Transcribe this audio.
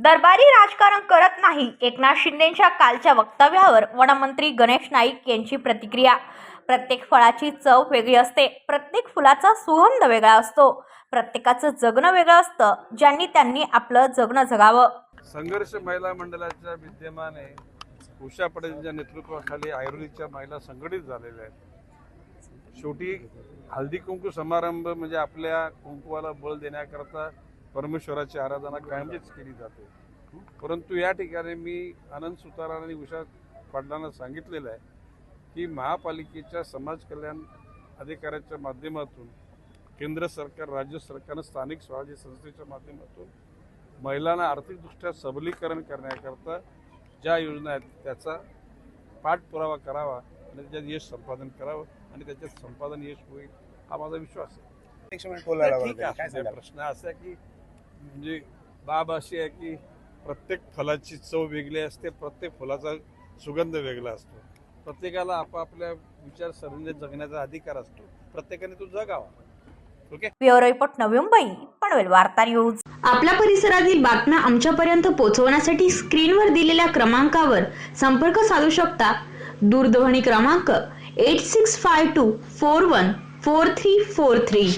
दरबारी राजकारण करत नाही. एकनाथ शिंदेच्या कालच्या वक्तव्यावर वनमंत्री गणेश नाईक यांची प्रतिक्रिया. प्रत्येक फळाची चव वेगळी असते. प्रत्येक फुलाचा सुगंध वेगळा असतो. प्रत्येकाचं जगणं वेगळं असतं. ज्यांनी त्यांनी आपलं जगणं जगावं. संघर्ष महिला मंडळाच्या विद्यमाने उषा पटेलच्या नेतृत्वाखाली आयुर्वेदिकच्या महिला संघटित झालेल्या आहेत. शेवटी हळदी कुंकू समारंभ म्हणजे आपल्या कुंकुवाला बळ देण्याकरता परमेश्वराची आराधना कायमचीच केली जाते. परंतु या ठिकाणी मी आनंद सुतारान आणि उषा पाटलांना सांगितलेलं आहे की महापालिकेच्या समाज कल्याण अधिकाऱ्याच्या माध्यमातून केंद्र सरकार राज्य सरकारनं स्थानिक स्वराज्य संस्थेच्या माध्यमातून महिलांना आर्थिकदृष्ट्या सबलीकरण करण्याकरता ज्या योजना आहेत त्याचा पाठपुरावा करावा आणि त्याच्यात यश संपादन करावं आणि त्याच्यात संपादन यश होईल हा माझा विश्वास आहे. प्रश्न असा आहे की म्हणजे बाब अशी आहे की प्रत्येक फलाची चव वेगळी असते प्रत्येक फुलाचा सुगंध वेगळा असतो. प्रत्येकाला आपापल्या विचारसरणीने जगण्याचा अधिकार असतो. प्रत्येकाने तो जगावा. Okay? Bureau report Navi Mumbai Panvel वार्ता न्यूज. आपल्या परिसरातील बातम्या आमच्यापर्यंत पोहोचवण्यासाठी स्क्रीनवर दिलेल्या क्रमांकावर संपर्क साधू शकता. दूरध्वनी क्रमांक eight six five two four one four three four three